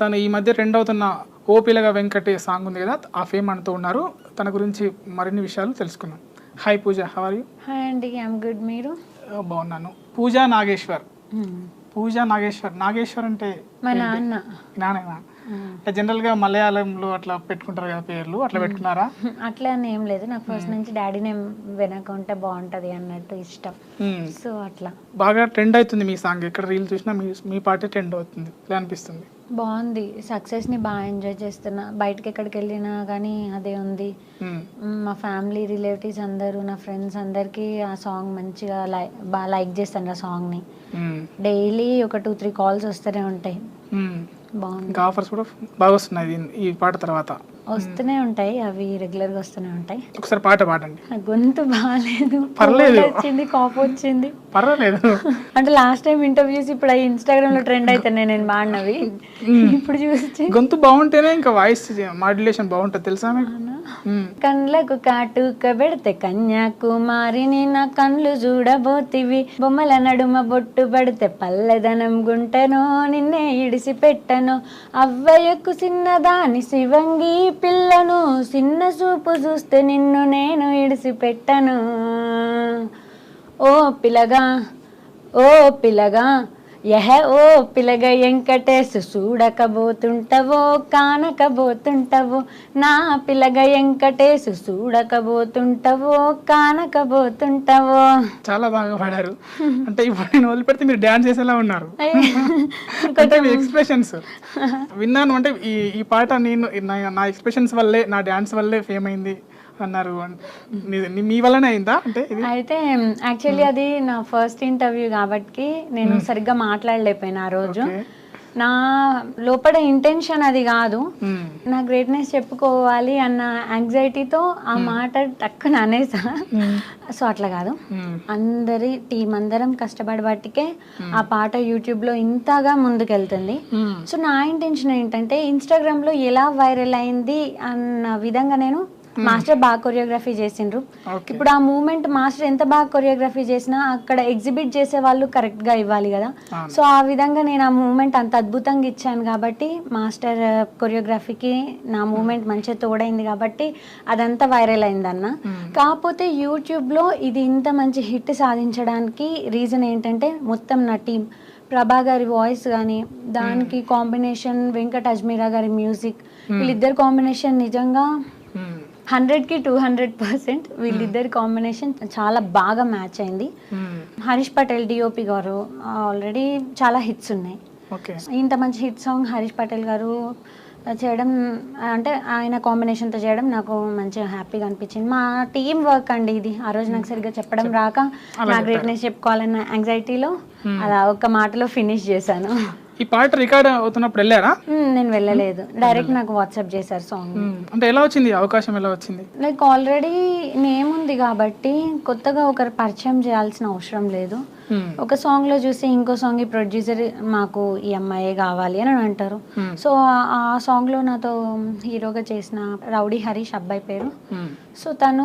తను ఈ మధ్య ట్రెండ్ అవుతున్న ఓపిలగా వెంకటే సాంగ్ ఉంది కదా ఆ ఫేమ్ అంటూ ఉన్నారు. తన గురించి మరిన్ని విషయాలు తెలుసుకుందాం. Hi Pooja how are you అండి ఐమ్ గుడ్ మీరు? బాగున్నాను. పూజ నాగేశ్వర్. పూజ నాగేశ్వర్. నాగేశ్వర్ అంటే మా నాన్న. నానేనా? జనరల్గా మలయాళంలో అట్లా పెట్టుకుంటారు కదా పేర్లు అట్లా పెట్టుకున్నారా? అట్లా అని ఏం లేదు. నాకు ఫస్ట్ నుంచి డాడీ నేమ్ వెనక ఉంటే బాగుంటది అన్నట్టు ఇష్టం. సో అట్లా. బాగా ట్రెండ్ అవుతుంది మీ సాంగ్ ఎక్కడ రీల్ చూసినా మీ మీ పాటే ట్రెండ్ అవుతుంది. ఇలా అనిపిస్తుంది. బాగుంది. సక్సెస్ని బాగా ఎంజాయ్ చేస్తున్నా. బయటకి ఎక్కడికి వెళ్ళినా కానీ అదే ఉంది. మ్, ఫ్యామిలీ రిలేటివ్స్ అందరూ నా ఫ్రెండ్స్ అందరికీ ఆ సాంగ్ మంచిగా లై బాగా లైక్ చేస్తాను ఆ సాంగ్ని. మ్మ్. డైలీ ఒక టూ త్రీ కాల్స్ వస్తూనే ఉంటాయి. బాగుంది. ఆఫర్స్ కూడా బాగా వస్తున్నాయి ఈ పాట తర్వాత. వస్తూనే ఉంటాయి అవి రెగ్యులర్గా వస్తూనే ఉంటాయి. ఒకసారి పాట పాడండి. గొంతు బాగాలేదు పర్లేదు. వచ్చింది కాఫ్ వచ్చింది. పర్వాలేదు. అంటే లాస్ట్ టైం ఇంటర్వ్యూస్ ఇప్పుడు అవి ఇన్స్టాగ్రామ్లో ట్రెండ్ అవుతున్నాయి నేను బాడినవి ఇప్పుడు చూసి గొంతు బాగుంటేనే ఇంకా వాయిస్ మాడ్యులేషన్ బాగుంటుంది తెలుసా. కండ్లకు కాటుక పెడితే కన్యాకుమారిని నా కండ్లు చూడబోతివి. బొమ్మల నడుమ బొట్టు పడితే పల్లెదనం గుంటనో నిన్నే ఇడిసి పెట్టను అవ్వయ్యకు చిన్నదాని శివంగి పిల్లను చిన్న చూపు చూస్తే నిన్ను నేను ఇడిసిపెట్టను. ఓ పిలగా ఓ పిలగా యహ ఓ పిలగ వెంకటేశ్ చూడకబోతుంటవో కానకబోతుంటవో నా పిలగ వెంకటేశ్ చూడకబోతుంటవో కానకబోతుంటవో చాలా బాగా పాడారు. అంటే ఇప్పుడు నేను వదిలిపెడితే మీరు డ్యాన్స్ చేసేలా ఉన్నారు. అంటే మీ ఎక్స్ప్రెషన్స్ విన్నాను అంటే ఈ ఈ పాట నేను నా- ఎక్స్ప్రెషన్స్ వల్లే నా డ్యాన్స్ వల్లే ఫేమ్ అయింది. అన్నారు. మీ- వల్లనే అయిందా? అంటే అయితే యాక్చువల్లీ అది నా ఫస్ట్ ఇంటర్వ్యూ కాబట్టి నేను సరిగ్గా మాట్లాడలేకపోయినా ఆ రోజు. నా లోపల ఇంటెన్షన్ అది కాదు. నా గ్రేట్నెస్ చెప్పుకోవాలి అన్న యాంగ్జైటీతో ఆ మాట టక్కున అనేసా. సో అట్లా కాదు. అందరి టీం అందరం కష్టపడి బట్టికే ఆ పాట యూట్యూబ్లో ఇంతగా ముందుకెళ్తుంది. సో నా ఇంటెన్షన్ ఏంటంటే ఇన్స్టాగ్రామ్లో ఎలా వైరల్ అయింది అన్న విధంగా నేను మాస్టర్ బాగా కొరియోగ్రఫీ చేసిండ్రు. ఇప్పుడు ఆ మూమెంట్ మాస్టర్ ఎంత బాగా కొరియోగ్రఫీ చేసినా అక్కడ ఎగ్జిబిట్ చేసే వాళ్ళు కరెక్ట్గా ఇవ్వాలి కదా. సో ఆ విధంగా నేను ఆ మూమెంట్ అంత అద్భుతంగా ఇచ్చాను కాబట్టి మాస్టర్ కొరియోగ్రఫీకి నా మూమెంట్ మంచిగా తోడైంది కాబట్టి అదంతా వైరల్ అయిందన్న. కాకపోతే యూట్యూబ్లో ఇది ఇంత మంచి హిట్ సాధించడానికి రీజన్ ఏంటంటే మొత్తం నా టీం ప్రభా గారి వాయిస్ కానీ దానికి కాంబినేషన్ వెంకట్ అజ్మీరా గారి మ్యూజిక్ వీళ్ళిద్దరు కాంబినేషన్ నిజంగా. హండ్రెడ్కి టూ హండ్రెడ్ పర్సెంట్ వీళ్ళిద్దరి కాంబినేషన్ చాలా బాగా మ్యాచ్ అయింది. మ్మ్. హరీష్ పటేల్ డిఓపి గారు ఆల్రెడీ చాలా హిట్స్ ఉన్నాయి. ఓకే. ఇంత మంచి హిట్ సాంగ్ హరీష్ పటేల్ గారు చేయడం అంటే ఆయన కాంబినేషన్తో చేయడం నాకు మంచిగా హ్యాపీగా అనిపించింది. మా టీం వర్క్ అండి ఇది. ఆ రోజు నాకు సరిగ్గా చెప్పడం రాక నా గ్రేట్నెస్ చెప్పుకోవాలన్న యాంగ్జైటీలో అలా ఒక్క మాటలో ఫినిష్ చేశాను. ఈ పాట రికార్డ్ అవుతున్నప్పుడు వెళ్ళారా నేను వెళ్ళలేదు డైరెక్ట్ నాకు వాట్సాప్ చేశారు సాంగ్. అంటే ఎలా వచ్చింది అవకాశం ఎలా వచ్చింది లైక్ ఆల్రెడీ నేమ్ ఉంది కాబట్టి కొత్తగా ఒకరు పరిచయం చేయాల్సిన అవసరం లేదు. ఒక సాంగ్లో చూసి ఇంకో సాంగ్ ఈ ప్రొడ్యూసర్ మాకు ఈ అమ్మాయే కావాలి అని అంటారు. Hmm. సో ఆ- సాంగ్లో నాతో హీరోగా చేసిన రౌడీ హరీష్ అబ్బాయి పేరు. మ్మ్. సో తను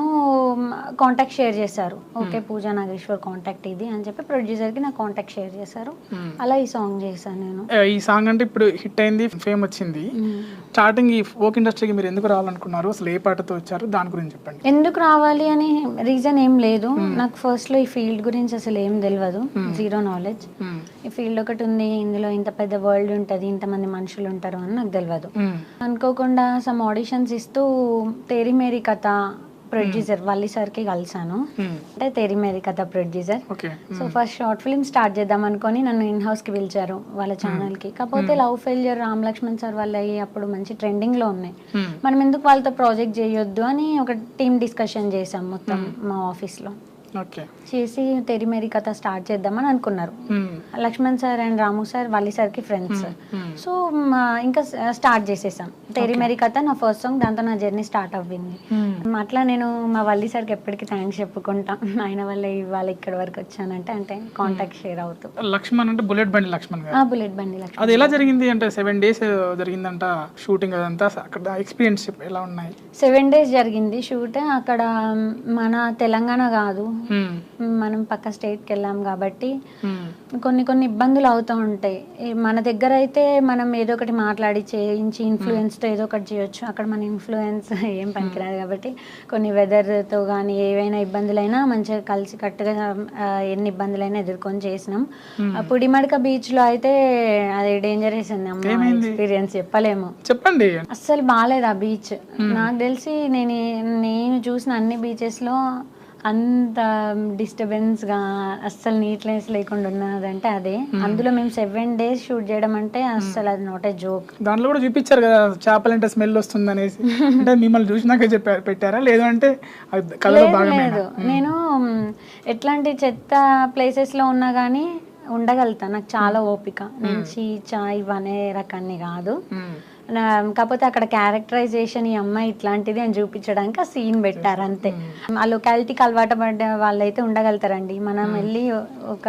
కాంటాక్ట్ షేర్ చేశారు. ఓకే పూజా నాగేశ్వర్ కాంటాక్ట్ ఇది అని చెప్పి producer కి నా కాంటాక్ట్ షేర్ చేశారు. Hmm. అలా ఈ సాంగ్ చేశాను నేను. ఈ సాంగ్ అంటే ఇప్పుడు హిట్ అయింది ఫేమ్ వచ్చింది. స్టార్టింగ్ ఈ ఫోక్ ఇండస్ట్రీకి మీరు ఎందుకు రావాలనుకున్నారు? అసలు ఏ పాటతో వచ్చారు? దాని గురించి చెప్పండి. ఎందుకు రావాలి అని రీజన్ ఏం లేదు. నాకు ఫస్ట్లో ఈ ఫీల్డ్ గురించి అసలు ఏం తెలియదు జీరో నాలెడ్జ్ మ్మ్. ఈ ఫీల్డ్ ఒకటి ఉంది ఇందులో ఇంత పెద్ద వరల్డ్ ఉంటుంది ఇంతమంది మనుషులు ఉంటారు అని నాకు తెలియదు మ్మ్. అనుకోకుండా సమ్ ఆడిషన్స్ ఇస్తూ తేరి మేరీ కథ ప్రొడ్యూసర్ వల్లి సార్కి కలిసాను. అంటే తేరి మేరీ కథ producer so first short film start చేద్దాం అనుకొని నన్ను ఇన్ హౌస్కి పిలిచారు వాళ్ళ ఛానల్కి. కాకపోతే love failure Ram Lakshman sir వాళ్ళ అప్పుడు మంచి ట్రెండింగ్లో ఉన్నాయి. మనం ఎందుకు వాళ్ళతో ప్రాజెక్ట్ చేయొద్దు అని ఒక టీమ్ డిస్కషన్ చేసాం మొత్తం మా ఆఫీస్లో. చేసి తెరి మేరీ కథ స్టార్ట్ చేద్దామని అనుకున్నారు. Lakshman sir and Ramu sir Valli సార్కి ఫ్రెండ్స్. సో ఇంకా స్టార్ట్ చేసేసాం. తెరి మేరీ కథ నా ఫస్ట్ సాంగ్ దాంతో నా జర్నీ స్టార్ట్ అవ్వింది. అట్లా నేను మా వల్లి సార్కి ఎప్పటికీ థ్యాంక్స్ చెప్పుకుంటా. ఆయన వల్ల ఇవాళ ఇక్కడ వరకు వచ్చానంటే అంటే కాంటాక్ట్ షేర్ అవుతూ. లక్ష్మణ్ అంటే బుల్లెట్ బండి లక్ష్మణ్ బుల్లెట్ బండి లక్ష్మణ్ అది ఎలా జరిగింది? అంటే సెవెన్ డేస్ జరిగిందంట షూటింగ్ అదంతా అక్కడ ఎక్స్పీరియన్స్ ఎలా ఉన్నాయి? సెవెన్ డేస్ జరిగింది షూట్ అక్కడ మన తెలంగాణ కాదు. మనం పక్క స్టేట్కి వెళ్ళాం కాబట్టి. కొన్ని కొన్ని ఇబ్బందులు అవుతూ ఉంటాయి. మన దగ్గర అయితే మనం ఏదో ఒకటి మాట్లాడి చేయించి ఇన్ఫ్లుయెన్స్తో ఏదో ఒకటి చేయొచ్చు. అక్కడ మన ఇన్ఫ్లుయెన్స్ ఏం పనికిరాదు కాబట్టి కొన్ని వెదర్తో కానీ ఏవైనా ఇబ్బందులైనా మంచిగా కలిసి కట్టుగా ఎన్ని ఇబ్బందులైనా ఎదుర్కొని చేసినాం. పుడిమడక బీచ్లో అయితే అది డేంజరస్ అమ్మ? ఎక్స్పీరియన్స్ చెప్పలేము. చెప్పండి. అస్సలు బాగాలేదు ఆ బీచ్. నాకు తెలిసి నేను నేను చూసిన అన్ని బీచెస్లో అంత డిస్టర్బెన్స్గా అస్సలు నీట్నెస్ లేకుండా ఉన్నదంటే అదే. అందులో మేము సెవెన్ డేస్ షూట్ చేయడం అంటే అస్సలు అది నాట్ ఏ జోక్ దాంట్లో కూడా చూపించారు కదా చేపలంటే స్మెల్ వస్తుంది అనేసి అంటే మిమ్మల్ని చూసినాక చెప్పారు పెట్టారా? లేదు అంటే లేదు లేదు. నేను ఎట్లాంటి చెత్త ప్లేసెస్లో ఉన్నా కానీ ఉండగలుగుతా. నాకు చాలా ఓపిక. నేను చీ చా ఇవనే రకాన్ని కాదు. కాకపోతే అక్కడ క్యారెక్టరైజేషన్ ఈ అమ్మాయి ఇట్లాంటిది అని చూపించడానికి ఆ సీన్ పెట్టారు అంతే. ఆ లొకాలిటీకి అలవాటు పడ్డ వాళ్ళైతే ఉండగలుగుతారండి. మనం వెళ్ళి ఒక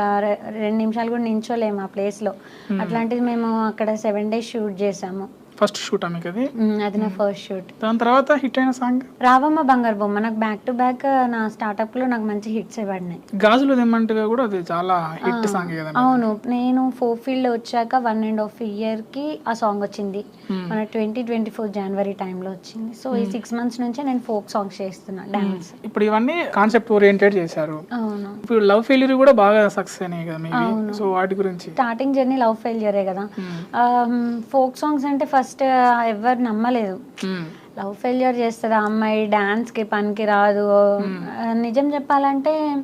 రెండు నిమిషాలు కూడా నించోలేము ఆ ప్లేస్లో అట్లాంటిది మేము అక్కడ సెవెన్ డేస్ షూట్ చేసాము. ఫస్ట్ షూట్ మీకు అది. అది నా ఫస్ట్ షూట్. దాని తర్వాత హిట్ అయిన సాంగ్? రావమ్మ బంగారు బొమ్మ. నాకు బ్యాక్ టు బ్యాక్ నా startup లో నాకు మంచి హిట్స్ పడినాయి. గాజులు తెమ్మంటగా కూడా అది చాలా హిట్ సాంగ్ కదా అవును. నేను ఫోక్ ఫీల్డ్ వచ్చాక వన్ అండ్ హాఫ్ ఇయర్కి ఆ సాంగ్ వచ్చింది. మన ట్వంటీ ట్వంటీ ఫోర్ జనవరి టైంలో వచ్చింది. సో ఈ సిక్స్ మంత్స్ నుంచే నేను ఫోక్ సాంగ్స్ చేస్తున్నా డాన్స్ ఇప్పుడు ఇవన్నీ కాన్సెప్ట్ ఓరియంటెడ్ చేశారు. అవును. ఇప్పుడు లవ్ ఫెయిల్యూర్ కూడా బాగా సక్సెస్ అయినాయి కదా సో వాటి గురించి. స్టార్టింగ్ జర్నీ లవ్ ఫెయిల్యూరే కదా. ఫోక్ సాంగ్స్ అంటే ఫస్ట్ ఎవరు నమ్మలేదు. మ్మ్. లవ్ ఫెయిల్యూర్ చేస్తుంది ఆ అమ్మాయి డాన్స్కి పనికి రాదు. నిజం చెప్పాలంటే.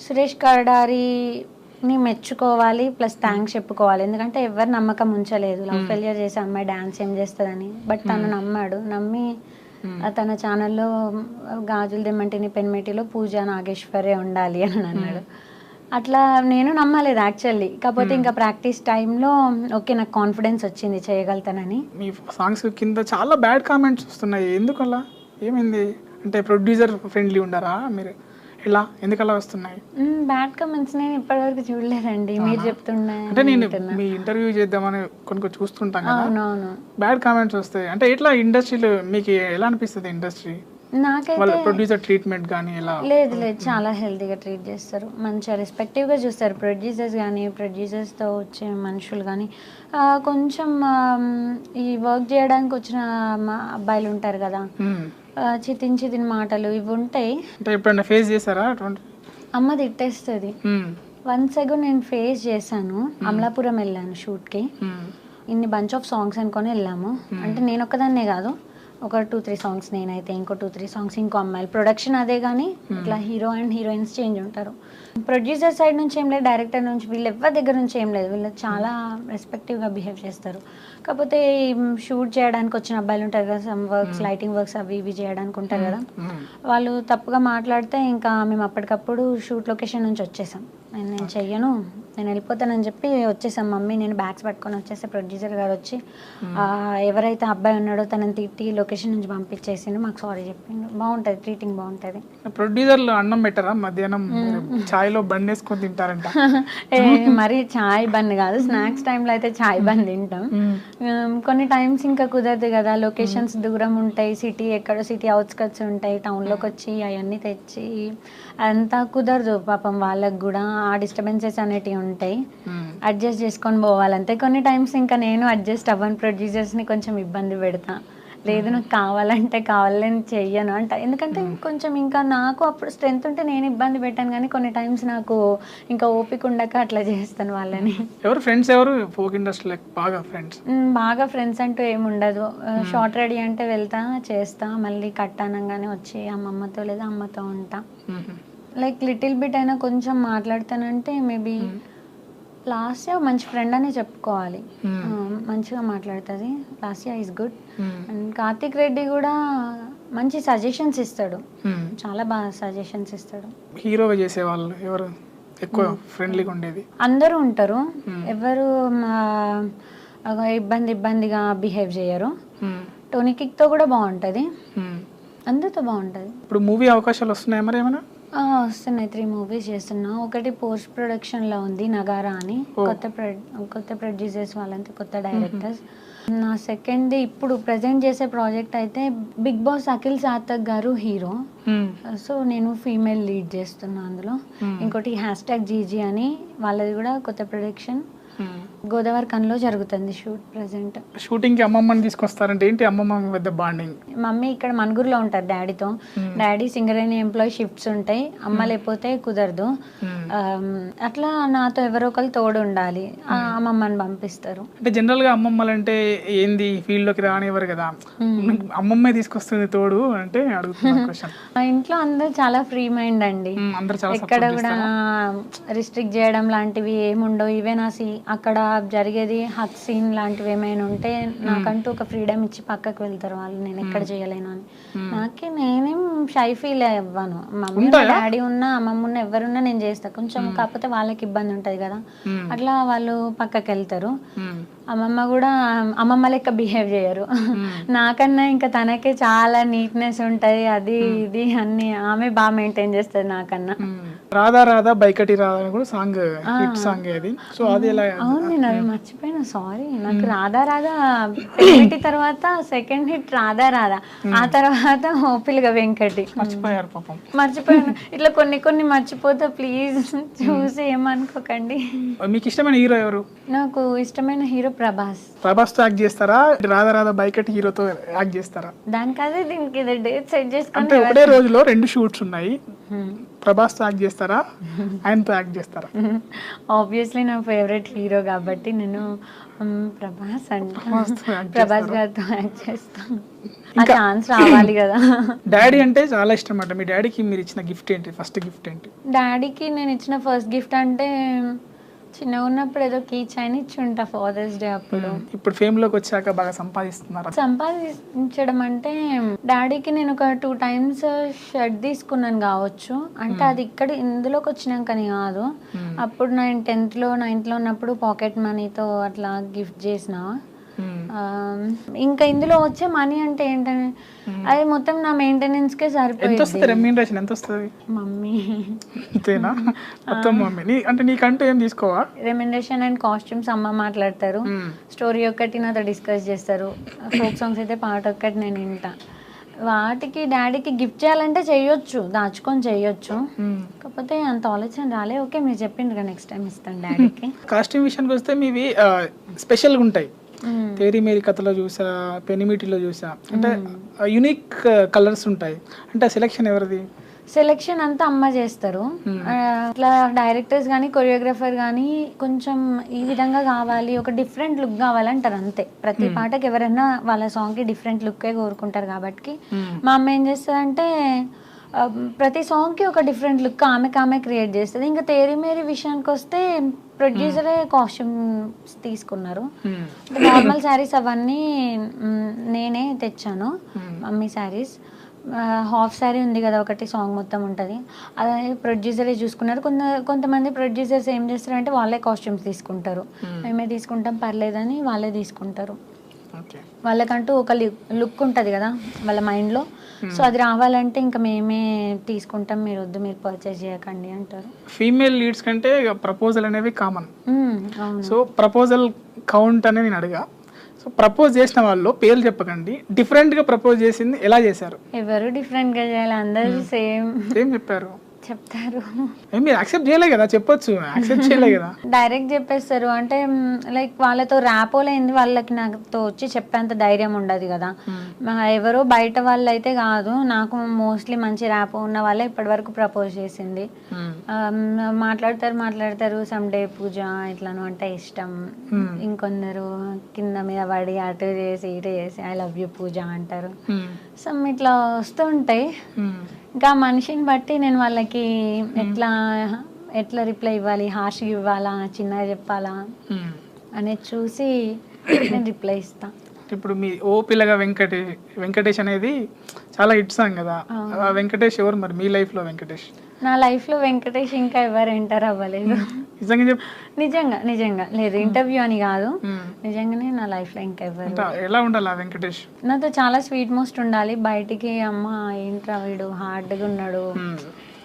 సురేష్ కర్డారిని మెచ్చుకోవాలి ప్లస్ థ్యాంక్స్ చెప్పుకోవాలి. ఎందుకంటే ఎవరు నమ్మకం ఉంచలేదు. లవ్ ఫెయిల్యూర్ చేసే అమ్మాయి డాన్స్ ఏం చేస్తుందని. బట్ తను నమ్మాడు. నమ్మి తన ఛానల్లో గాజులు దెమ్మంటిని పెన్మెటిలో పూజ నాగేశ్వరే ఉండాలి అని అన్నాడు అట్లా నేను నమ్మలేదు యాక్చువల్లీ కాకపోతే ఇంకా ప్రాక్టీస్ టైంలో ఓకే నాకు కాన్ఫిడెన్స్ వచ్చింది చేయగలుగుతానని. మీ సాంగ్స్ కింద చాలా బ్యాడ్ కామెంట్స్ వస్తున్నాయి. ఎందుకు అలా ఏమైంది? అంటే ప్రొడ్యూసర్ ఫ్రెండ్లీ ఉండరా? మీరు ఇలా ఎందుకు అలా వస్తున్నాయి బ్యాడ్ కమెంట్స్ నేను ఇప్పటివరకు చూడలేదండి. మీరు చెప్తుండే అంటే నేను మీ ఇంటర్వ్యూ చేద్దామని కొన్ని కొన్ని చూస్తుంటాం కదా. అవునవును. బ్యాడ్ కామెంట్స్ వస్తాయి. అంటే ఎట్లా? ఇండస్ట్రీలో మీకు ఎలా అనిపిస్తుంది ఇండస్ట్రీ వాళ్ళ ప్రొడ్యూసర్ ట్రీట్మెంట్ కానీ లేదు లేదు. చాలా హెల్తీగా ట్రీట్ చేస్తారు. మంచిగా రెస్పెక్టివ్గా చూస్తారు. ప్రొడ్యూసర్స్ కానీ ప్రొడ్యూసర్స్తో వచ్చే మనుషులు కానీ కొంచెం ఈ వర్క్ చేయడానికి వచ్చిన మా అబ్బాయిలు ఉంటారు కదా చితిన్ చితిన్ మాటలు ఇవి ఉంటాయి. ఎప్పుడైనా ఫేస్ చేశారా అమ్మ తిట్టేస్తుంది. వన్స్ అగో నేను ఫేస్ చేశాను. అమలాపురం వెళ్ళాను షూట్కి. ఇన్ని బంచ్ ఆఫ్ సాంగ్స్ అనుకొని వెళ్ళాము. అంటే నేను ఒక్కదాన్నే కాదు. ఒక టూ త్రీ సాంగ్స్ నేనైతే ఇంకో టూ త్రీ సాంగ్స్ ఇంకో అమ్మాయిలు ప్రొడక్షన్ అదే కానీ ఇట్లా హీరో అండ్ హీరోయిన్స్ చేంజ్ ఉంటారు. ప్రొడ్యూసర్ సైడ్ నుంచి ఏం లేదు డైరెక్టర్ నుంచి వీళ్ళు ఎవరి దగ్గర నుంచి ఏం లేదు. వీళ్ళు చాలా రెస్పెక్టివ్గా బిహేవ్ చేస్తారు. కాకపోతే షూట్ చేయడానికి వచ్చిన అబ్బాయిలు ఉంటారు కదా సమ్ వర్క్స్ లైటింగ్ వర్క్స్ అవి ఇవి చేయడానికి ఉంటారు కదా. మ్మ్. వాళ్ళు తప్పుగా మాట్లాడితే ఇంకా మేము అప్పటికప్పుడు షూట్ లొకేషన్ నుంచి వచ్చేసాం. నేను నేను చెయ్యను. నేను వెళ్ళిపోతానని చెప్పి వచ్చేసాం మమ్మీ. నేను బ్యాగ్స్ పట్టుకొని వచ్చేస్తే ప్రొడ్యూసర్ గారు వచ్చి ఎవరైతే అబ్బాయి ఉన్నాడో తనని తిట్టి లొకేషన్ నుంచి పంపించేసిండు. మాకు సారీ చెప్పిండు. బాగుంటుంది ట్రీటింగ్ బాగుంటుంది. ప్రొడ్యూసర్లు అన్నం పెట్టరా? మధ్యాహ్నం ఛాయ్లో బండి వేసుకొని తింటారంట. మరి చాయ్ బంద్ కాదు. స్నాక్స్ టైంలో అయితే చాయ్ బంద్ తింటాం. కొన్ని టైమ్స్ ఇంకా కుదరదు కదా. లొకేషన్స్ దూరం ఉంటాయి. సిటీ ఎక్కడో సిటీ అవుట్స్కట్స్ ఉంటాయి. టౌన్లోకి వచ్చి అవన్నీ తెచ్చి అంతా కుదరదు. పాపం వాళ్ళకు కూడా ఆ డిస్టర్బెన్సెస్ అనేటివి ఉంటాయి. అడ్జస్ట్ చేసుకొని పోవాలంతే. కొన్ని టైమ్స్ ఇంకా నేను అడ్జస్ట్ అవ్వను ప్రొడ్యూసర్స్ని కొంచెం ఇబ్బంది పెడతా. లేదు నాకు కావాలంటే కావాలని చెయ్యను అంట. ఎందుకంటే కొంచెం ఇంకా నాకు అప్పుడు స్ట్రెంత్ ఉంటే నేను ఇబ్బంది పెట్టాను కానీ కొన్ని టైమ్స్ నాకు ఇంకా ఓపిక ఉండక అట్లా చేస్తాను వాళ్ళని. ఎవరు ఫ్రెండ్స్ ఎవరు? ఫోక్ ఇండస్ట్రీ బాగా ఫ్రెండ్స్ బాగా ఫ్రెండ్స్ అంటూ ఏమి ఉండదు. షార్ట్ రెడీ అంటే వెళ్తా చేస్తా మళ్ళీ కట్ అనగానే వచ్చి అమ్మమ్మతో లేదా అమ్మతో ఉంటా. లైక్ లిటిల్ బిట్ అయినా కొంచెం మాట్లాడతానంటే మేబీ లాస్ట్ ఇయర్ మంచి ఫ్రెండ్ అనే చెప్పుకోవాలి. ఆ, మంచిగా మాట్లాడుతుంది. Last year is good and Karthik Reddy కూడా మంచి సజెషన్స్ ఇస్తాడు. చాలా బాగా సజెషన్స్ ఇస్తాడు. హీరోగా చేసే వాళ్ళు ఎవరు? ఎక్కువ ఫ్రెండ్లీగా ఉండేది. అందరూ ఉంటారు. ఎవరు ఇబ్బంది ఇబ్బందిగా బిహేవ్ చేయరు. మ్మ్. టోనీ కిక్తో కూడా బాగుంటుంది. అందరితో బాగుంటుంది. ఇప్పుడు మూవీ అవకాశాలు వస్తున్నాయా మరి ఏమైనా? వస్తున్నాయి త్రీ మూవీస్ చేస్తున్నా. ఒకటి పోస్ట్ ప్రొడక్షన్లో ఉంది నగారా అని. కొత్త కొత్త ప్రొడ్యూసర్స్ వాళ్ళంతా కొత్త డైరెక్టర్స్. నా సెకండ్ ఇప్పుడు ప్రజెంట్ చేసే ప్రాజెక్ట్ అయితే బిగ్ బాస్ అఖిల్ సార్థక్ గారు హీరో. సో నేను ఫీమేల్ లీడ్ చేస్తున్నా అందులో. ఇంకోటి హ్యాష్ ట్యాగ్ జీజీ అని వాళ్ళది కూడా కొత్త ప్రొడక్షన్. మ్మ్. గోదావరి కన్లో జరుగుతుంది షూట్ ప్రజెంట్. షూటింగ్కి అమ్మమ్మని తీసుకొస్తారంటే ఏంటి అమ్మమ్మ పెద్ద బాండింగ్? మమ్మీ ఇక్కడ మనుగురులో ఉంటారు డాడీతో. డాడీ సింగరేణి ఎంప్లాయీ షిఫ్ట్స్ ఉంటాయి. అమ్మ లేకపోతే కుదరదు. అట్లా నాతో ఎవరో ఒకరు తోడు ఉండాలి. అమ్మమ్మని పంపిస్తారు. అంటే జనరల్గా అమ్మమ్మలు అంటే ఏంది? ఫీల్డ్లోకి రానివ్వరు కదా. అమ్మమ్మే తీసుకొస్తుంది తోడు అంటే మా ఇంట్లో అందరూ చాలా ఫ్రీ మైండ్ అండి. ఎక్కడ సపోర్ట్ కూడా రిస్ట్రిక్ట్ చేయడం లాంటివి ఏముండవు. ఈవెన్ ఆ సీ అక్కడ జరిగేది హక్ సీన్ లాంటివి ఏమైనా ఉంటే నాకంటూ ఒక ఫ్రీడమ్ ఇచ్చి పక్కకు వెళ్తారు వాళ్ళు. నేను ఎక్కడ చేయలేను అని. నాకే నేనేం షై ఫీల్ అవ్వను. మమ్మీ డాడీ ఉన్నా అమ్మమ్మ ఉన్న ఎవరున్నా నేను చేస్తా. కొంచెం కాకపోతే వాళ్ళకి ఇబ్బంది ఉంటది కదా. అట్లా వాళ్ళు పక్కకి వెళ్తారు అమ్మమ్మ కూడా అమ్మమ్మ లెక్క బిహేవ్ చేయరు. నాకన్నా ఇంకా తనకే చాలా నీట్నెస్ ఉంటది అది ఇది అన్ని ఆమె బాగా మెయింటైన్ చేస్తుంది నాకన్నా. రాధా రాధా బైకటి రాధా అని కూడా సాంగ్ హిట్ సాంగ్ అది సో అది ఎలా అవును నేను అది మర్చిపోయినా సారీ నాకు రాధా రాధా పెళ్ళి తర్వాత సెకండ్ హిట్ రాధా రాధా. ఆ తర్వాత ఓపిల్గా వెంకటి. మర్చిపోయారు పాపం. మర్చిపోయాను. ఇట్లా కొన్ని కొన్ని మర్చిపోతా ప్లీజ్ చూసి ఏమనుకోకండి. మీకు ఇష్టమైన హీరో ఎవరు? నాకు ఇష్టమైన హీరో ప్రభాస్. ప్రభాస్తో యాక్ట్ చేస్తారా? రాధా రాధా బైకటి హీరోతో యాక్ట్ చేస్తారా? దానికి అదే దీనికి డేట్ సెట్ చేసుకొని అంటే ఒకటే రోజులో రెండు షూట్స్ ఉన్నాయి. ప్రభాస్తో యాక్ట్ చేస్తారా? ఆయనతో యాక్ట్ చేస్తారా? ఆబ్వియస్లీ నా ఫేవరెట్ హీరో కాబట్టి నేను ప్రభాస్ అంటే. ప్రభాస్ గారితో యాక్ట్ చేస్తాను. ఛాన్స్ రావాలి కదా. డాడీ అంటే చాలా ఇష్టం అంట. మీ డాడీకి మీరు ఇచ్చిన గిఫ్ట్ ఏంటి? ఫస్ట్ గిఫ్ట్ ఏంటి? డాడీకి నేను ఇచ్చిన ఫస్ట్ గిఫ్ట్ అంటే చిన్నగా ఉన్నప్పుడు ఏదో కీ చైన్ ఇచ్చి ఉంటా ఫాదర్స్ డే అప్పుడు ఇప్పుడు ఫేమ్లోకి వచ్చాక బాగా సంపాదిస్తున్నారు? సంపాదించడం అంటే డాడీకి నేను ఒక టూ టైమ్స్ షర్ట్ తీసుకున్నాను కావచ్చు. అంటే అది ఇక్కడ ఇందులోకి వచ్చినాకని కాదు. అప్పుడు నేను టెన్త్లో నైన్త్లో ఉన్నప్పుడు పాకెట్ మనీతో అట్లా గిఫ్ట్ చేసిన. ఇంకా ఇందులో వచ్చే మనీ అంటే ఏంటంటే అది మొత్తం నా మెయింటెనెన్స్ కే ఎంత సరిపోయింది రెమ్యూనరేషన్? ఎంత వస్తుంది? మమ్మీ. అంతేనా? మొత్తం మమ్మీ. నీ అంటే నీకంటూ ఏం తీసుకోవా? రెమెండేషన్ అండ్ కాస్ట్యూమ్స్ అమ్మ మాట్లాడతారు. స్టోరీ ఒక్కటి నాతో డిస్కస్ చేస్తారు. ఫోక్ సాంగ్స్ అయితే పాట ఒక్కటి నేను వింటా. వాటికి డాడీకి గిఫ్ట్ చేయాలంటే చేయొచ్చు దాచుకొని చేయొచ్చు. కాకపోతే అంత ఆలోచన రాలే. ఓకే మీరు చెప్పిండ్రు నెక్స్ట్ టైం ఇస్తాను డాడీకి. కాస్ట్యూమ్ విషయానికి వస్తే మీవి స్పెషల్గా ఉంటాయి. తేరీ మేరీ కథలో చూసా పెనిమిటిలో చూసా. అంటే యునిక్ కలర్స్ ఉంటాయి. అంటే సెలెక్షన్ ఎవరిది? సెలెక్షన్ అంతా అమ్మ చేస్తారు. అట్లా డైరెక్టర్స్ కానీ కొరియోగ్రాఫర్ కానీ కొంచెం ఈ విధంగా కావాలి ఒక డిఫరెంట్ లుక్ కావాలంటారు అంతే. ప్రతి పాటకి ఎవరైనా వాళ్ళ సాంగ్కి డిఫరెంట్ లుక్కే కోరుకుంటారు కాబట్టి మా అమ్మ ఏం చేస్తుందంటే ఆ, ప్రతి సాంగ్కి ఒక డిఫరెంట్ లుక్ ఆమెకి ఆమె క్రియేట్ చేస్తుంది. ఇంకా తేరి మేరీ విషయానికి వస్తే ప్రొడ్యూసరే కాస్ట్యూమ్స్ తీసుకున్నారు. నార్మల్ శారీస్ అవన్నీ మ్, నేనే తెచ్చాను మమ్మీ శారీస్ హాఫ్ శారీ ఉంది కదా ఒకటి సాంగ్ మొత్తం ఉంటుంది. అదే ప్రొడ్యూసరే చూసుకున్నారు. కొంత కొంతమంది ప్రొడ్యూసర్స్ ఏం చేస్తారంటే వాళ్ళే కాస్ట్యూమ్స్ తీసుకుంటారు. మేమే తీసుకుంటాం పర్లేదని వాళ్ళే తీసుకుంటారు. వాళ్ళకంటూ ఒక లుక్ ఉంటుంది కదా వాళ్ళ మైండ్లో సో అది రావాలంటే ఇంకా మేమే తీసుకుంటాం మీరు వద్దు మీరు పర్చేస్ చేయకండి అంటారు. ఫీమేల్ లీడ్స్ కంటే ప్రపోజల్ అనేవి కామన్ సో ప్రపోజల్ కౌంట్ అని నేను అడిగా. సో ప్రపోజ్ చేసిన వాళ్ళు పేర్లు చెప్పకండి. డిఫరెంట్గా ప్రపోజ్ చేసింది ఎలా చేశారు? ఎవరు డిఫరెంట్గా చేయాలి? అందరూ సేమ్ ఏం చెప్పారు? చెప్తారు. మీరు యాక్సెప్ట్ చేయలే కదా చెప్పొచ్చు. యాక్సెప్ట్ చేయలే కదా. డైరెక్ట్ చెప్పేస్తారు. అంటే లైక్ వాళ్ళతో ర్యాపో లేనిది వాళ్ళకి నాతో వచ్చి చెప్పేంత ధైర్యం ఉండదు కదా. మా ఎవరో బయట వాళ్ళు అయితే కాదు నాకు మోస్ట్లీ మంచి ర్యాపో ఉన్న వాళ్ళే ఇప్పటివరకు ప్రపోజ్ చేసింది. ఆ, మాట్లాడతారు మాట్లాడతారు. సమ్ డే పూజ ఇట్లాను అంటే ఇష్టం. ఇంకొందరు కింద మీద పడి అటు చేసి ఇటు చేసి ఐ లవ్ యూ పూజ అంటారు. సమ్ ఇట్లా వస్తూ ఉంటాయి. మ్మ్. ఇంకా మనిషిని బట్టి నేను వాళ్ళకి ఎట్లా ఎట్లా రిప్లై ఇవ్వాలి హార్ష్గా ఇవ్వాలా చిన్నగా చెప్పాలా మ్మ్. అనేది చూసి నేను రిప్లై ఇస్తా. ఇప్పుడు మీ ఓ పిల్లగా వెంకటేష్ వెంకటేష్ అనేది చాలా హిట్ సాంగ్ కదా. వెంకటేష్ ఎవరు మరి మీ లైఫ్లో వెంకటేష్? నా లైఫ్లో వెంకటేష్ ఇంకా ఎవరు ఎంటర్ అవ్వలేదు. నిజంగా చెప్పు. నిజంగా నిజంగా. లేదు ఇంటర్వ్యూ అని కాదు. నిజంగానే నా లైఫ్లో ఇంకా ఎవరు అంటే ఎలా ఉండాలి వెంకటేష్? నాతో చాలా స్వీట్ మోస్ట్ ఉండాలి. బయటికి అమ్మ ఏంట్రా వీడు? హార్డ్గా ఉన్నాడు.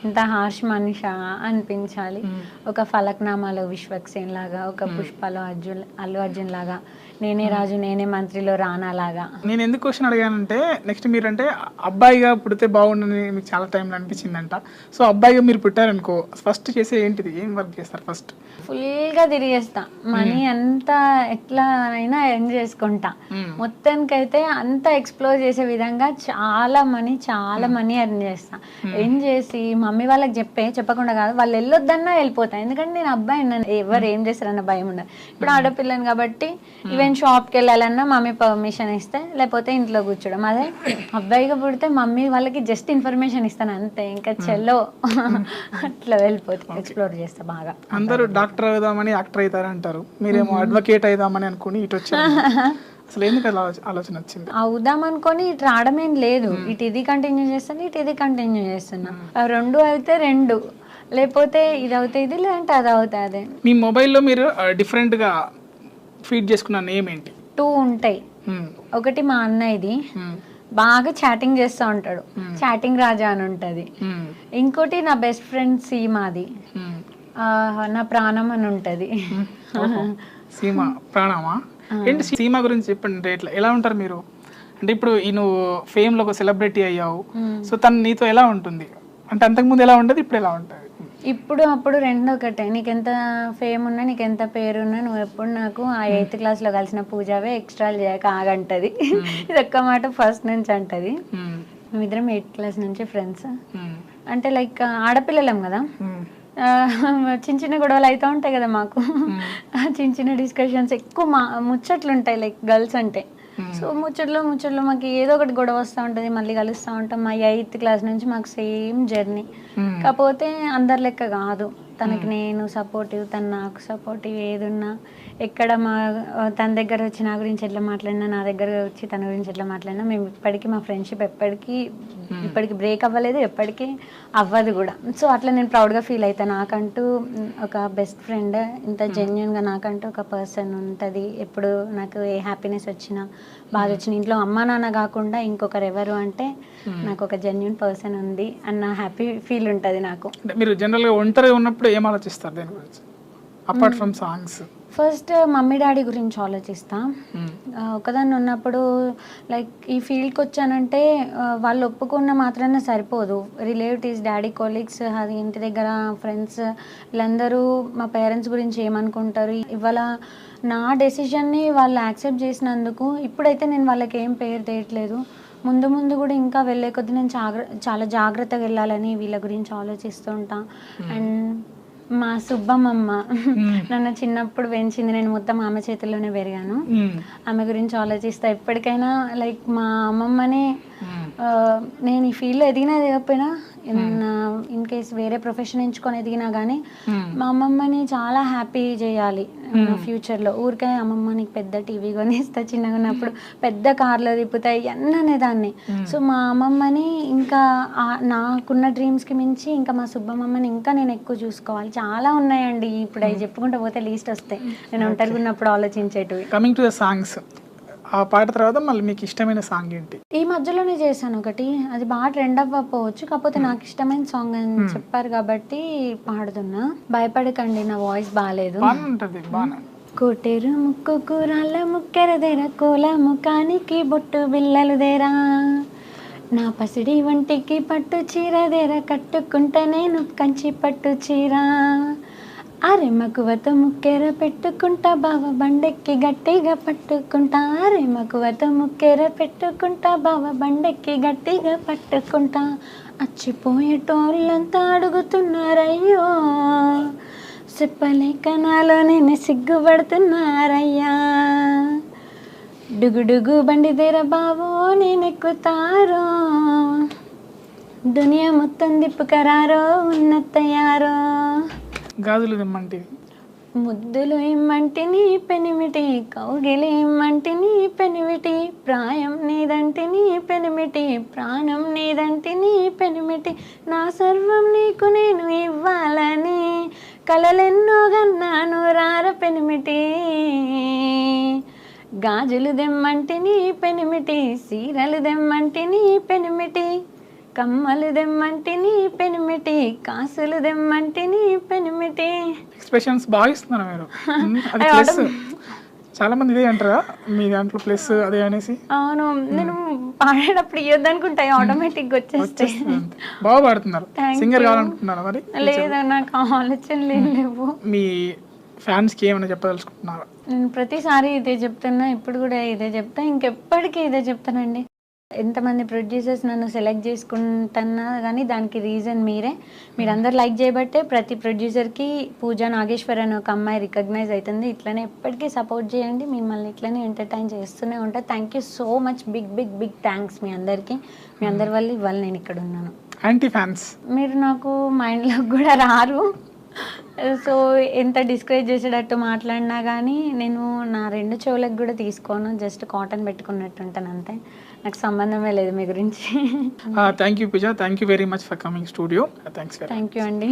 ఇంత హార్ష్ మనిష? అనిపించాలి. ఒక ఫలక్నామాలో విశ్వక్సేన్ లాగా ఒక పుష్పలో అర్జున్ అల్లు అర్జున్ లాగా. నేనే రాజు నేనే మంత్రిలో రానా లాగా నేను ఎందుకు క్వశ్చన్ అడిగానంటే నెక్స్ట్ మీరంటే అబ్బాయిగా పుడితే బాగుండని మీకు చాలా టైంలో అనిపించిందంట. సో అబ్బాయిగా మీరు పుట్టారనుకో ఫస్ట్ చేసే ఏంటిది? ఏం వర్క్ చేస్తారు ఫస్ట్ ఫుల్గా తిరిగేస్తా. మనీ అంతా ఎట్లా అయినా ఎర్న్ చేసుకుంటా మొత్తానికైతే అంతా ఎక్స్ప్లోర్ చేసే విధంగా చాలా మనీ చాలా మనీ ఎర్న్ చేస్తా. ఎర్న్ చేసి మమ్మీ వాళ్ళకి చెప్పే చెప్పకుండా కాదు వాళ్ళు వెళ్ళొద్దన్నా వెళ్ళిపోతా. ఎందుకంటే నేను అబ్బాయి ఎవరు ఏం చేస్తారన్న భయం ఉండదు. ఇప్పుడు ఆడపిల్లని కాబట్టి ఈవెన్ షాప్కి వెళ్ళాలన్నా మమ్మీ పర్మిషన్ ఇస్తే లేకపోతే ఇంట్లో కూర్చోడం. అదే అబ్బాయిగా పుడితే మమ్మీ వాళ్ళకి జస్ట్ ఇన్ఫర్మేషన్ ఇస్తాను అంతే. ఇంకా చెల్లో అట్లా వెళ్ళిపోతే ఎక్స్ప్లోర్ చేస్తా బాగా. అందరూ డాక్టర్ అవుదామని యాక్టర్ అవుతారు అంటారు మీరేమో అడ్వకేట్ అవుదామని అనుకుని ఇటు వచ్చారు. అసలు ఎందుకు ఆలోచన వచ్చింది? అవుదాం అనుకొని ఇటు రావడమేం లేదు. ఇటు ఇది కంటిన్యూ చేస్తాను ఇటు ఇది కంటిన్యూ చేస్తున్నా. రెండు అయితే రెండు. లేకపోతే ఇది అవుతే ఇది లేదంటే అది అవుతే అదే. మీ మొబైల్లో మీరు డిఫరెంట్గా ఫీడ్ చేసుకున్న నేమ్ ఏంటి? టూ ఉంటాయి. మ్మ్. ఒకటి మా అన్నయ్యది. మ్మ్. బాగా చాటింగ్ చేస్తూ ఉంటాడు. చాటింగ్ రాజా అని ఉంటది. ఇంకోటి నా బెస్ట్ ఫ్రెండ్ సీమాది నా ప్రాణం అని ఉంటది. సీమ ప్రాణమా? ఏంటి సీమ గురించి చెప్పండి ఎట్లా ఎలా ఉంటారు మీరు? అంటే ఇప్పుడు ఈ నువ్వు ఫేమ్లో ఒక సెలబ్రిటీ అయ్యావు. సో తను నీతో ఎలా ఉంటుంది? అంటే అంతకుముందు ఎలా ఉండదు ఇప్పుడు ఎలా ఉంటుంది ఇప్పుడు అప్పుడు రెండు ఒకటే నీకు ఎంత ఫేమ్ ఉన్నా నీకు ఎంత పేరు ఉన్నా నువ్వు ఎప్పుడు నాకు ఆ ఎయిత్ క్లాస్లో కలిసిన పూజావే ఎక్స్ట్రా చేయక ఆగంటది. ఇది ఒక్క మాట ఫస్ట్ నుంచి అంటది. మ్మ్. మేమిద్దరం ఎయిత్ క్లాస్ నుంచి ఫ్రెండ్స్. అంటే లైక్ ఆడపిల్లలం కదా. చిన్న చిన్న గొడవలు అవుతూ ఉంటాయి కదా మాకు. చిన్న చిన్న డిస్కషన్స్ ఎక్కువ మా ముచ్చట్లు ఉంటాయి లైక్ గర్ల్స్ అంటే. సో ముచ్చట్లో ముచ్చట్లో మాకు ఏదో ఒకటి గొడవ వస్తూ ఉంటుంది మళ్ళీ కలుస్తూ ఉంటాం. మా ఎయిత్ క్లాస్ నుంచి మాకు సేమ్ జర్నీ. కాకపోతే అందరి లెక్క కాదు. తనకి నేను సపోర్టివ్ తను నాకు సపోర్టివ్ ఏదున్నా. ఎక్కడ మా తన దగ్గర వచ్చి నా గురించి ఎట్లా మాట్లాడినా నా దగ్గర వచ్చి తన గురించి ఎట్లా మాట్లాడినా మేము ఇప్పటికీ మా ఫ్రెండ్షిప్ ఎప్పటికీ ఇప్పటికి బ్రేక్ అవ్వలేదు ఎప్పటికీ అవ్వదు కూడా. సో అట్లా నేను ప్రౌడ్గా ఫీల్ అవుతాను నాకంటూ ఒక బెస్ట్ ఫ్రెండ్ ఇంత జెన్యున్గా నాకంటూ ఒక పర్సన్ ఉంటుంది. ఎప్పుడు నాకు ఏ హ్యాపీనెస్ వచ్చినా బాధ వచ్చిన ఇంట్లో అమ్మా నాన్న కాకుండా ఇంకొకరు ఎవరు అంటే నాకు ఒక జెన్యున్ పర్సన్ ఉంది అన్న హ్యాపీ ఫీల్ ఉంటుంది నాకు. మీరు జనరల్గా ఒంటరిగా ఉన్నప్పుడు ఏం ఆలోచిస్తారు? దేని గురించి. Apart from songs first mummy daddy గురించి ఆలోచిస్తా. ఆ, ఒకదాన్ని ఉన్నప్పుడు లైక్ ఈ ఫీల్డ్కి వచ్చానంటే వాళ్ళు ఒప్పుకున్న మాత్రాన సరిపోదు. రిలేటివ్స్ డాడీ కొలీగ్స్ అది ఇంటి దగ్గర ఫ్రెండ్స్ వీళ్ళందరూ మా పేరెంట్స్ గురించి ఏమనుకుంటారు? ఇవాళ నా డెసిషన్ని వాళ్ళు యాక్సెప్ట్ చేసినందుకు ఇప్పుడైతే నేను వాళ్ళకి ఏం పేరు తేయట్లేదు. ముందు ముందు కూడా ఇంకా వెళ్ళే కొద్దీ నేను చాలా జాగ్రత్తగా వెళ్ళాలని వీళ్ళ గురించి ఆలోచిస్తూ ఉంటా. అండ్ మా సుబ్బమ్మమ్మ నన్ను చిన్నప్పుడు పెంచింది. నేను మొత్తం ఆమె చేతుల్లోనే పెరిగాను. ఆమె గురించి ఆలోచిస్తా. ఎప్పటికైనా లైక్ మా అమ్మమ్మని నేను ఈ ఫీల్డ్లో ఎదిగినా ఎదగకపోయినా ఇన్ కేస్ వేరే ప్రొఫెషన్ ఎంచుకొని ఎదిగినా కానీ మా అమ్మమ్మని చాలా హ్యాపీ చేయాలి. ఫ్యూచర్లో ఊరికే అమ్మమ్మ నీకు పెద్ద టీవీ కొనిస్తా చిన్నగా ఉన్నప్పుడు పెద్ద కార్లో తిప్పుతాయి అన్నీ అనేదాన్ని. సో మా అమ్మమ్మని ఇంకా నాకున్న డ్రీమ్స్కి మించి ఇంకా మా సుబ్బమ్మని ఇంకా నేను ఎక్కువ చూసుకోవాలి. చాలా ఉన్నాయండి. ఇప్పుడు అవి చెప్పుకుంటూ పోతే లీస్ట్ వస్తాయి. నేను ఒంటరిగా ఉన్నప్పుడు ఆలోచించేటివి. కమింగ్ టు ద సాంగ్స్ ఆ పాట తర్వాత మళ్ళీ మీకు ఇష్టమైన సాంగ్ ఏంటి? ఈ మధ్యలోనే చేశాను ఒకటి. అది బాగా ట్రెండ్ అవ్వకపోవచ్చు. కాకపోతే నాకు ఇష్టమైన సాంగ్ అని చెప్పారు కాబట్టి పాడుతున్నా. భయపడకండి నా వాయిస్ బాగాలేదు కోటెరు ముక్కు కూరాల ముక్కెరదేర కోల ముఖానికి బొట్టు బిల్లలుదేరా నా పసిడి వంటికి పట్టు చీరదేర కట్టుకుంటా నేను కంచి పట్టు చీర. అరే మకువతో ముక్కెర పెట్టుకుంటా బావ బండెక్కి గట్టిగా పట్టుకుంటా. అరే మకువతో ముక్కెర పెట్టుకుంటా బావ బండెక్కి గట్టిగా పట్టుకుంటా. అచ్చిపోయేటోళ్ళంతా అడుగుతున్నారయ్యో. చెప్పలేక నాలో నేను సిగ్గుపడుతున్నారయ్యా. డుగుడుగు బండి దేర బావో నేను ఎక్కుతారో. దునియా మొత్తం దిప్పుకరారో ఉన్నత్తయారో గాజులు నిమ్మంటివి ముద్దులు ఇమ్మంటిని పెనిమిటి కౌగిలి ఇమ్మంటిని పెనిమిటి ప్రాయం నీదంటిని పెనిమిటి ప్రాణం నీదంటిని పెనిమిటి. నా సర్వం నీకు నేను ఇవ్వాలని కలలెన్నో గన్నాను రార పెనిమిటి. గాజులు దెమ్మంటిని పెనిమిటి సీరలు దెమ్మంటిని పెనిమిటి. కమ్మలు దెమ్మంటిని పెనిమిటి కాసులు దెమ్మంటిని పెనిమిటి. ఎక్స్ప్రెషన్స్ బాగా ఇస్తున్నారు మీరు. అది ప్లస్ చాలా మంది ఇదే అంటారా? మీ దాంట్లో ప్లస్ అదే అనేసి? అవును నేను పాడేటప్పుడు ఇవ్వద్దు అనుకుంటా ఆటోమేటిక్ వచ్చేస్తాయి. వచ్చేస్తుంది అంతే. బాగా పాడుతున్నారు. సింగర్. కావాలనుకుంటున్నారా మరి? లేదా నాకు ఆలోచనలు ఏం లేవు. మీ ఫ్యాన్స్కి ఏమైనా చెప్పదలుచుకుంటున్నారా? నేను ప్రతిసారి ఇదే చెప్తున్నా ఇప్పుడు కూడా ఇదే చెప్తా ఇంకెప్పటికీ ఇదే చెప్తానండి. ఎంతమంది ప్రొడ్యూసర్స్ నన్ను సెలెక్ట్ చేసుకుంటున్నా కానీ దానికి రీజన్ మీరే. మీరందరు లైక్ చేయబట్టే ప్రతి ప్రొడ్యూసర్కి పూజా నాగేశ్వర్ అనే ఒక అమ్మాయి రికగ్నైజ్ అవుతుంది ఇట్లనే ఎప్పటికీ సపోర్ట్ చేయండి. మిమ్మల్ని ఇట్లనే ఎంటర్టైన్ చేస్తూనే ఉంటా. Thank you so much big big big thanks మీ అందరికీ. మీ అందరి వల్ల ఇవాళ నేను ఇక్కడ ఉన్నాను. యాంటీ ఫ్యాన్స్ మీరు నాకు మైండ్లోకి కూడా రారు. సో ఎంత డిస్కరేజ్ చేసేటట్టు మాట్లాడినా కానీ నేను నా రెండు చెవులకు కూడా తీసుకోను. జస్ట్ కాటన్ పెట్టుకున్నట్టు ఉంటాను అంతే. నాకు సంబంధమే లేదు మీ గురించి. Thank you Pooja thank you very much for coming studio thanks thank you అండి.